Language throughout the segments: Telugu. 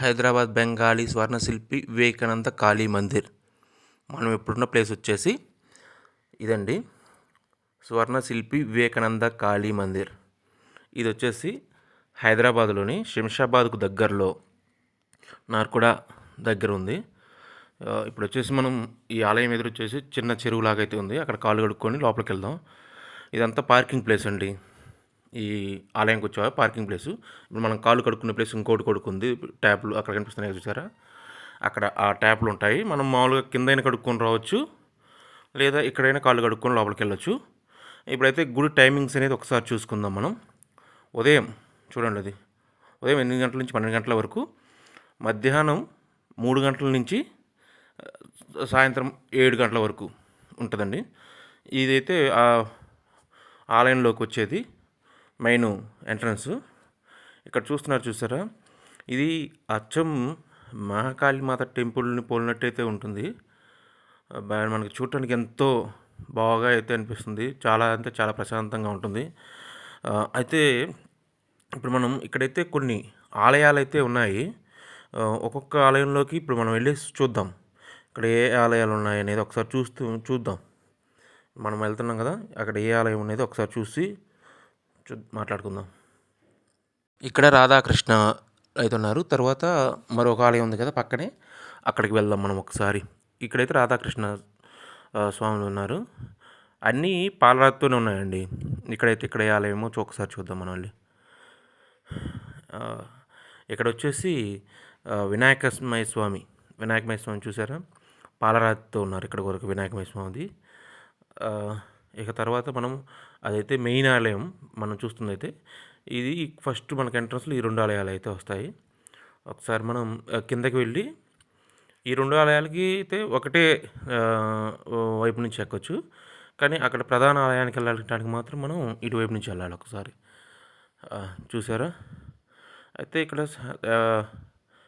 హైదరాబాద్ బెంగాలీ స్వర్ణశిల్పి వివేకానంద కాళీ మందిర్. మనం ఇప్పుడున్న ప్లేస్ వచ్చేసి ఇదండి. స్వర్ణశిల్పి వివేకానంద కాళీ మందిర్. ఇది వచ్చేసి హైదరాబాద్లోని శంషాబాద్కు దగ్గరలో నార్కుడ దగ్గర ఉంది. ఇప్పుడు వచ్చేసి మనం ఈ ఆలయం ఎదురు వచ్చేసి చిన్న చెరువు లాగా అయితే ఉంది. అక్కడ కాలు కడుక్కొని లోపలికి వెళ్దాం. ఇదంతా పార్కింగ్ ప్లేస్ అండి. ఈ ఆలయంకి వచ్చా పార్కింగ్ ప్లేస్. ఇప్పుడు మనం కాళ్ళు కడుక్కునే ప్లేస్ ఇంకోటి కొడుకుంది ట్యాప్లు అక్కడ కనిపిస్తున్నాయి చూసారా? అక్కడ ఆ ట్యాప్లు ఉంటాయి. మనం మామూలుగా కిందైనా కడుక్కొని రావచ్చు. లేదా ఎక్కడైనా కాళ్ళు కడుక్కొని లోపలికి వెళ్ళొచ్చు. ఇప్పుడైతే గుడి టైమింగ్స్ అనేది ఒకసారి చూసుకుందాం మనం. ఉదయం చూడండి అది. ఉదయం ఎనిమిది గంటల నుంచి పన్నెండు గంటల వరకు. మధ్యాహ్నం మూడు గంటల నుంచి సాయంత్రం ఏడు గంటల వరకు ఉంటుందండి. ఇదైతే ఆలయంలోకి వచ్చేది. Main entrance. ఇక్కడ చూస్తున్నారు చూసారా? ఇది అచ్చం మహాకాళి మాత టెంపుల్ని పోలినట్టయితే ఉంటుంది. మనకి చూడటానికి ఎంతో బాగా అయితే అనిపిస్తుంది. చాలా అంటే చాలా ప్రశాంతంగా ఉంటుంది. అయితే ఇప్పుడు మనం ఇక్కడైతే కొన్ని ఆలయాలు అయితే ఉన్నాయి ఒక్కొక్క ఆలయంలోకి ఇప్పుడు మనం వెళ్ళి చూద్దాం. ఇక్కడ ఏ ఆలయాలు ఉన్నాయి అనేది ఒకసారి చూస్తూ చూద్దాం. మనం వెళ్తున్నాం కదా అక్కడ ఏ ఆలయం అనేది ఒకసారి చూసి చూ మాట్లాడుకుందాం. ఇక్కడ రాధాకృష్ణ అయితే ఉన్నారు. తర్వాత మరొక ఆలయం ఉంది కదా పక్కనే. అక్కడికి వెళ్దాం మనం ఒకసారి. ఇక్కడైతే రాధాకృష్ణ స్వాములు ఉన్నారు. అన్నీ పాలరాతితోనే ఉన్నాయండి. ఇక్కడైతే ఇక్కడ ఆలయమో ఒకసారి చూద్దాం మనం వెళ్ళి. ఇక్కడ వచ్చేసి వినాయకమయ స్వామి వినాయకమయ స్వామి చూసారా? పాలరాతితో ఉన్నారు ఇక్కడ వరకు వినాయకమయ స్వామిది. ఇక తర్వాత మనం అదైతే మెయిన్ ఆలయం మనం చూస్తుందైతే అయితే ఇది ఫస్ట్ మనకి ఎంట్రన్స్లో ఈ రెండు ఆలయాలు అయితే వస్తాయి. ఒకసారి మనం కిందకి వెళ్ళి ఈ రెండు ఆలయాలకి అయితే ఒకటే వైపు నుంచి ఎక్కొచ్చు. కానీ అక్కడ ప్రధాన ఆలయానికి వెళ్ళడానికి మాత్రం మనం ఇటువైపు నుంచి వెళ్ళాలి ఒకసారి. చూసారా? అయితే ఇక్కడ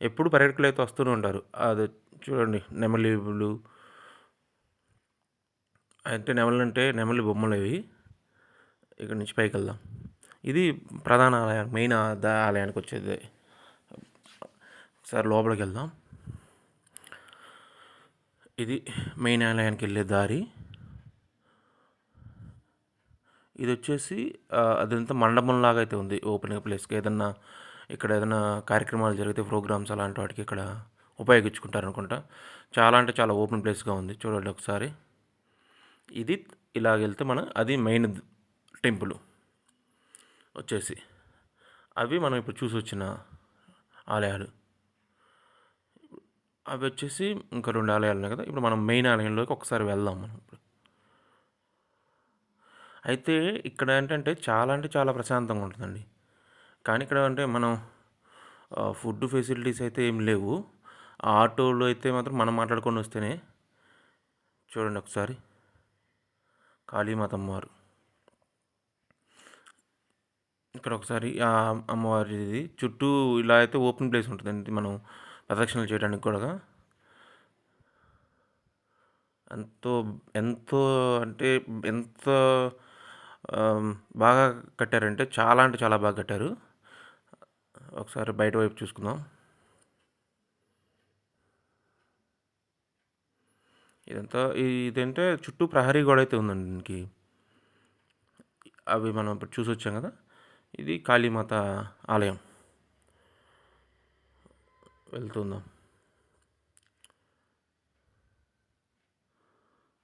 ఎప్పుడు పర్యాటకులు అయితే వస్తూనే ఉంటారు. అది చూడండి నెమలి అంటే నెమలి అంటే నెమలి బొమ్మలు అవి. ఇక్కడ నుంచి పైకి వెళ్దాం. ఇది ప్రధాన ఆలయం మెయిన్ ఆలయానికి వచ్చేది. సార్ లోపలికి వెళ్దాం. ఇది మెయిన్ ఆలయానికి వెళ్ళే దారి. ఇది వచ్చేసి అదంతా మండపం లాగా అయితే ఉంది ఓపెన్ ప్లేస్కి. ఏదన్నా ఇక్కడ ఏదైనా కార్యక్రమాలు జరిగితే ప్రోగ్రామ్స్ అలాంటి వాటికి ఇక్కడ ఉపయోగించుకుంటారు అనుకుంటా చాలా అంటే చాలా ఓపెన్ ప్లేస్గా ఉంది చూడండి ఒకసారి. ఇది ఇలాగ వెళ్తే మన అది మెయిన్ టెంపుల్ వచ్చేసి. అవి మనం ఇప్పుడు చూసి వచ్చిన ఆలయాలు. అవి వచ్చేసి ఇంకా రెండు ఆలయాలు ఉన్నాయి కదా. ఇప్పుడు మనం మెయిన్ ఆలయంలోకి ఒకసారి వెళ్దాం మనం ఇప్పుడు. అయితే ఇక్కడ ఏంటంటే చాలా అంటే చాలా ప్రశాంతంగా ఉంటుందండి. కానీ ఇక్కడ అంటే మనం ఫుడ్ ఫెసిలిటీస్ అయితే ఏం లేవు. ఆ ఆటోలో అయితే మాత్రం మనం మాట్లాడుకొని వస్తేనే చూడండి ఒకసారి. కాళీమాతమ్మ వారు ఇక్కడ ఒకసారి ఆ అమ్మవారిది చుట్టూ ఇలా అయితే ఓపెన్ ప్లేస్ ఉంటుందండి మనం ప్రదక్షిణలు చేయడానికి కూడా. ఎంతో ఎంతో అంటే ఎంత బాగా కట్టారంటే చాలా అంటే చాలా బాగా కట్టారు. ఒకసారి బయట వైపు చూసుకుందాం. ఇదంతా ఇదంటే చుట్టూ ప్రహరీ గోడ అయితే ఉందండి దీనికి. అవి మనం ఇప్పుడు చూసి వచ్చాం కదా. ఇది కాళీమాత ఆలయం. వెళ్తుందాం.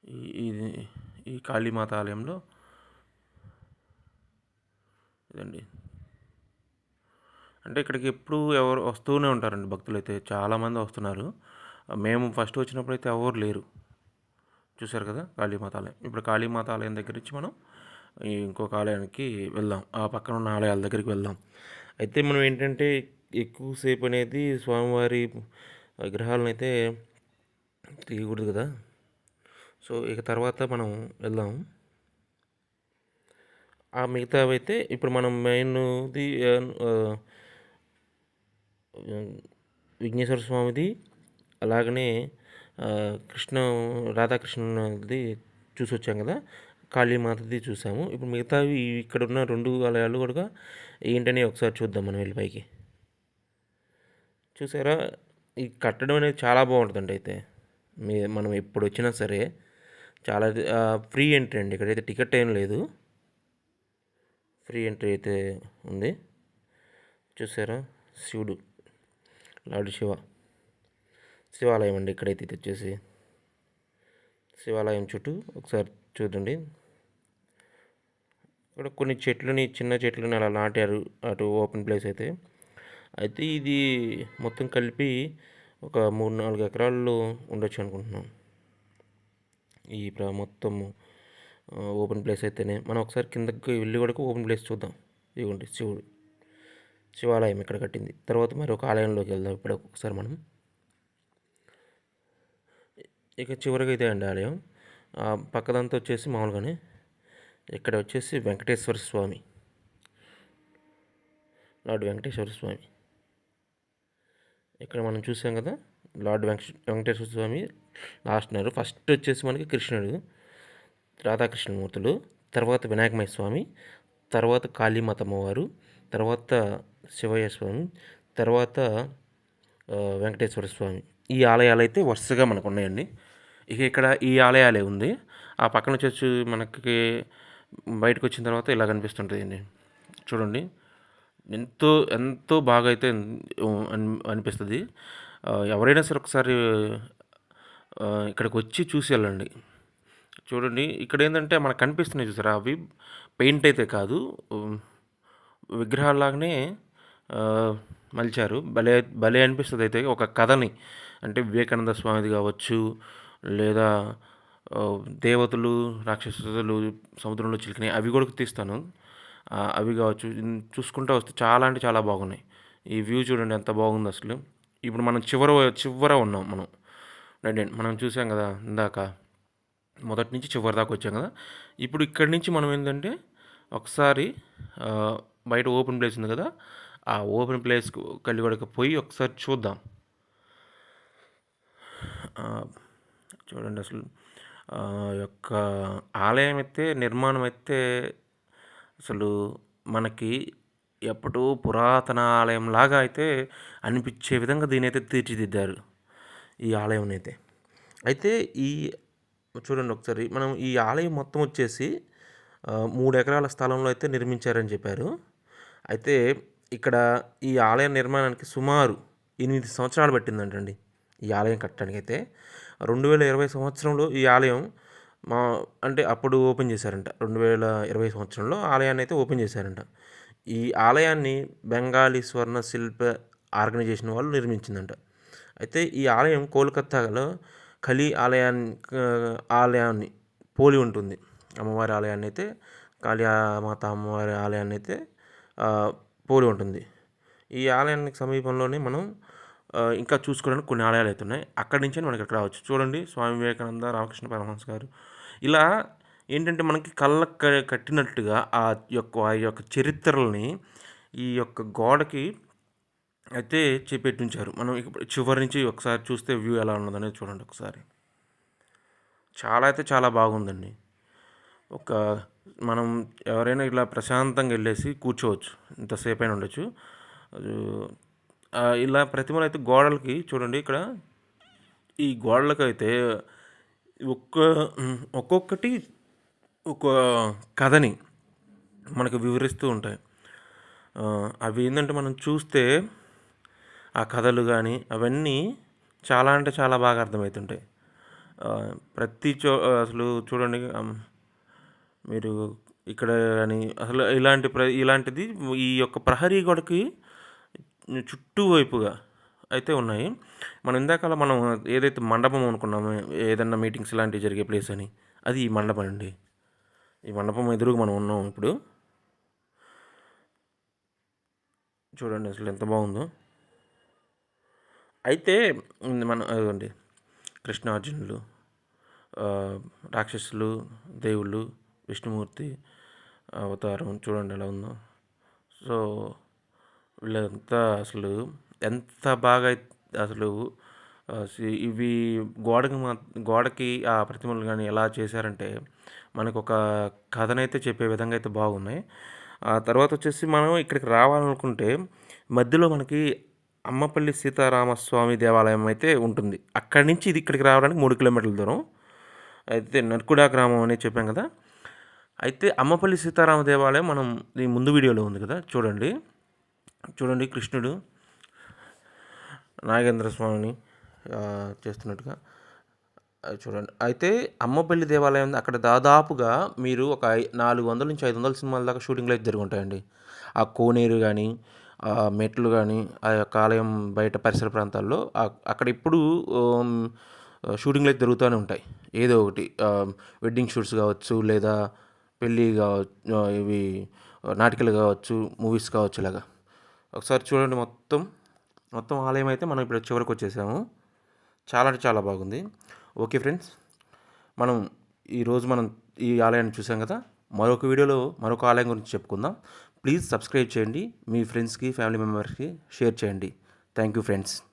ఈ ఇది ఈ కాళీమాత ఆలయంలో ఇదండి. అంటే ఇక్కడికి ఎప్పుడు ఎవరు వస్తూనే ఉంటారండి భక్తులు అయితే. చాలామంది వస్తున్నారు. మేము ఫస్ట్ వచ్చినప్పుడు అయితే ఎవరు లేరు. చూశారు కదా కాళీమాత ఆలయం. ఇప్పుడు కాళీమాత ఆలయం దగ్గర నుంచి మనం ఇంకొక ఆలయానికి వెళ్దాం. ఆ పక్కన ఉన్న ఆలయాల దగ్గరికి వెళ్దాం. అయితే మనం ఏంటంటే ఎక్కువసేపు అనేది స్వామివారి విగ్రహాలను అయితే తీయకూడదు కదా. సో ఇక తర్వాత మనం వెళ్దాం. ఆ మిగతావి అయితే ఇప్పుడు మనం మెయిన్ది విఘ్నేశ్వర స్వామిది అలాగనే కృష్ణ రాధాకృష్ణది చూసి వచ్చాం కదా. కాళీమాతది చూసాము. ఇప్పుడు మిగతావి ఇక్కడ ఉన్న రెండు ఆలయాలు కూడా ఏంటని ఒకసారి చూద్దాం మనం వెళ్ళి పైకి. చూసారా? ఈ కట్టడం అనేది చాలా బాగుంటుందండి అయితే. మీ మనం ఎప్పుడు వచ్చినా సరే చాలా ఫ్రీ ఎంట్రీ అండి. ఇక్కడైతే టికెట్ ఏం లేదు. ఫ్రీ ఎంట్రీ అయితే ఉంది. చూసారా? శివుడు లార్డ్ శివ. శివాలయం అండి ఇక్కడైతే వచ్చేసి శివాలయం చుట్టూ ఒకసారి చూడండి. ఇక్కడ కొన్ని చెట్లని చిన్న చెట్లని అలా నాటారు. అటు ఓపెన్ ప్లేస్ అయితే. అయితే ఇది మొత్తం కలిపి ఒక మూడు నాలుగు ఎకరాల్లో ఉండొచ్చు అనుకుంటున్నాం. ఈ ప్ర మొత్తం ఓపెన్ ప్లేస్ అయితేనే. మనం ఒకసారి కిందకి వెళ్ళి కూడా ఓపెన్ ప్లేస్ చూద్దాం. ఇదిగోండి శివుడు శివాలయం ఇక్కడ కట్టింది. తర్వాత మరి ఒక ఆలయంలోకి వెళ్దాం. ఇప్పుడు ఒకసారి మనం. ఇక చివరిగా ఇదే అండి ఆలయం. పక్కదంతా వచ్చేసి మామూలుగానే ఇక్కడ వచ్చేసి వెంకటేశ్వర స్వామి. లార్డ్ వెంకటేశ్వర స్వామి. ఇక్కడ మనం చూసాం కదా లార్డ్ వెంకట వెంకటేశ్వర స్వామి లాస్ట్ ఉన్నారు ఫస్ట్ వచ్చేసి మనకి కృష్ణుడు రాధాకృష్ణమూర్తులు తర్వాత వినాయకమయ స్వామి తర్వాత కాళీమాతమ్మ వారు తర్వాత శివయ్య స్వామి తర్వాత వెంకటేశ్వర స్వామి. ఈ ఆలయాలు అయితే వరుసగా మనకు ఉన్నాయండి. ఇక ఇక్కడ ఈ ఆలయాలే ఉంది. ఆ పక్కన వచ్చి మనకి బయటకు వచ్చిన తర్వాత ఇలా కనిపిస్తుంటుంది అండి చూడండి. ఎంతో ఎంతో బాగా అయితే అనిపిస్తుంది. ఎవరైనా సరే ఒకసారి ఇక్కడికి వచ్చి చూసి వెళ్ళండి. చూడండి. ఇక్కడ ఏంటంటే మనకు కనిపిస్తున్నాయి చూసారా? అవి పెయింట్ అయితే కాదు. విగ్రహాల్లాగానే మలిచారు. భలే భలే అనిపిస్తుంది అయితే ఒక కథని. అంటే వివేకానంద స్వామిది కావచ్చు లేదా దేవతలు రాక్షసులు సముద్రంలో చిలికినాయి. అవి కూడా తీస్తాను. అవి కావచ్చు. చూసుకుంటూ వస్తే చాలా అంటే చాలా బాగున్నాయి. ఈ వ్యూ చూడండి ఎంత బాగుంది అసలు. ఇప్పుడు మనం చివర చివర ఉన్నాం మనం. రైట్ మనం చూసాం కదా ఇందాక. మొదటి నుంచి చివరి దాకా వచ్చాం కదా. ఇప్పుడు ఇక్కడి నుంచి మనం ఏంటంటే ఒకసారి బయట ఓపెన్ ప్లేస్ ఉంది కదా. ఆ ఓపెన్ ప్లేస్కి కలిగొడక పోయి ఒకసారి చూద్దాం. చూడండి అసలు. యొక్క ఆలయం అయితే నిర్మాణం అయితే అసలు మనకి ఎప్పుడూ పురాతన ఆలయం లాగా అయితే అనిపించే విధంగా దీని అయితే తీర్చిదిద్దారు ఈ ఆలయం అయితే. అయితే ఈ చూడండి ఒకసారి మనం ఈ ఆలయం మొత్తం వచ్చేసి మూడు ఎకరాల స్థలంలో అయితే నిర్మించారని చెప్పారు. అయితే ఇక్కడ ఈ ఆలయ నిర్మాణానికి సుమారు ఎనిమిది సంవత్సరాలు పట్టిందంటండి ఈ ఆలయం కట్టడానికి అయితే రెండు వేల ఇరవై సంవత్సరంలో ఈ ఆలయం మా అంటే అప్పుడు ఓపెన్ చేశారంట. రెండు వేల ఇరవై సంవత్సరంలో ఆలయాన్ని అయితే ఓపెన్ చేశారంట. ఈ ఆలయాన్ని బెంగాలీ స్వర్ణ శిల్ప ఆర్గనైజేషన్ వాళ్ళు నిర్మించిందంట. అయితే ఈ ఆలయం కోల్కత్తాలో కలి ఆలయాన్ని ఆలయాన్ని పోలి ఉంటుంది. అమ్మవారి ఆలయాన్ని అయితే కాళీమాత అమ్మవారి ఆలయాన్ని అయితే పోలి ఉంటుంది. ఈ ఆలయానికి సమీపంలోనే మనం ఇంకా చూసుకోవడానికి కొన్ని ఆలయాలు అయితే ఉన్నాయి. అక్కడి నుంచే మనకి ఇక్కడ రావచ్చు. చూడండి స్వామి వివేకానంద రామకృష్ణ పరమహంస గారు. ఇలా ఏంటంటే మనకి కళ్ళ కట్టినట్టుగా ఆ యొక్క ఆ యొక్క చరిత్రలని ఈ యొక్క గోడకి అయితే చేపెట్టించారు. మనం చివరి నుంచి ఒకసారి చూస్తే వ్యూ ఎలా ఉన్నదనేది చూడండి ఒకసారి. చాలా అయితే చాలా బాగుందండి. ఒక మనం ఎవరైనా ఇలా ప్రశాంతంగా వెళ్ళేసి కూర్చోవచ్చు. ఇంతసేపు అయినా ఉండొచ్చు ఇలా ప్రతిమలు అయితే గోడలకి చూడండి ఇక్కడ. ఈ గోడలకు అయితే ఒక్క ఒక్కొక్కటి ఒక కథని మనకు వివరిస్తూ ఉంటాయి. అవి ఏంటంటే మనం చూస్తే ఆ కథలు కానీ అవన్నీ చాలా అంటే చాలా బాగా అర్థమవుతుంటాయి. ప్రతి చో అసలు చూడండి మీరు ఇక్కడ కానీ అసలు ఇలాంటి ప్ర ఇలాంటిది ఈ యొక్క ప్రహరీ గోడకి చుట్టూ వైపుగా అయితే ఉన్నాయి. మనం ఇందాక మనం ఏదైతే మండపం అనుకున్నామో ఏదన్నా మీటింగ్స్ ఇలాంటివి జరిగే ప్లేస్ అని అది ఈ మండపం అండి. ఈ మండపం ఎదురుగా మనం ఉన్నాం ఇప్పుడు. చూడండి అసలు ఎంత బాగుందో. అయితే మన అదండి కృష్ణార్జునులు రాక్షసులు దేవుళ్ళు విష్ణుమూర్తి అవతారం చూడండి ఎలా ఉందో. సో వీళ్ళంతా అసలు ఎంత బాగా అసలు ఇవి గోడకి మా గోడకి ఆ ప్రతిమలు కానీ ఎలా చేశారంటే మనకు ఒక కథనైతే చెప్పే విధంగా అయితే బాగున్నాయి. ఆ తర్వాత వచ్చేసి మనం ఇక్కడికి రావాలనుకుంటే మధ్యలో మనకి అమ్మపల్లి సీతారామస్వామి దేవాలయం అయితే ఉంటుంది. అక్కడి నుంచి ఇది ఇక్కడికి రావడానికి మూడు కిలోమీటర్ల దూరం. అయితే నర్కుడా గ్రామం అని చెప్పాం కదా. అయితే అమ్మపల్లి సీతారామ దేవాలయం మనం ఈ ముందు వీడియోలో ఉంది కదా చూడండి. చూడండి కృష్ణుడు నాగేంద్ర స్వామిని చేస్తున్నట్టుగా. చూడండి. అయితే అమ్మపల్లి దేవాలయం ఉంది. అక్కడ దాదాపుగా మీరు ఒక ఐ నాలుగు వందల నుంచి ఐదు వందల సినిమాల దాకా షూటింగ్లు అయితే జరుగుంటాయండి. ఆ కోనేరు కానీ ఆ మెట్లు కానీ ఆ యొక్క ఆలయం బయట పరిసర ప్రాంతాల్లో అక్కడ ఇప్పుడు షూటింగ్లు అయితే జరుగుతూనే ఉంటాయి. ఏదో ఒకటి వెడ్డింగ్ షూట్స్ కావచ్చు లేదా పెళ్ళి కావచ్చు ఇవి నాటికలు కావచ్చు మూవీస్ కావచ్చు ఇలాగా. ఒకసారి చూడండి మొత్తం. మొత్తం ఆలయం అయితే మనం ఇప్పుడు చివరికి వచ్చేసాము. చాలా అంటే చాలా బాగుంది. ఓకే ఫ్రెండ్స్ మనం ఈరోజు మనం ఈ ఆలయాన్ని చూసాం కదా. మరొక వీడియోలో మరొక ఆలయం గురించి చెప్పుకుందాం. ప్లీజ్ సబ్స్క్రైబ్ చేయండి. మీ ఫ్రెండ్స్కి ఫ్యామిలీ మెంబర్స్కి షేర్ చేయండి. Thank you friends.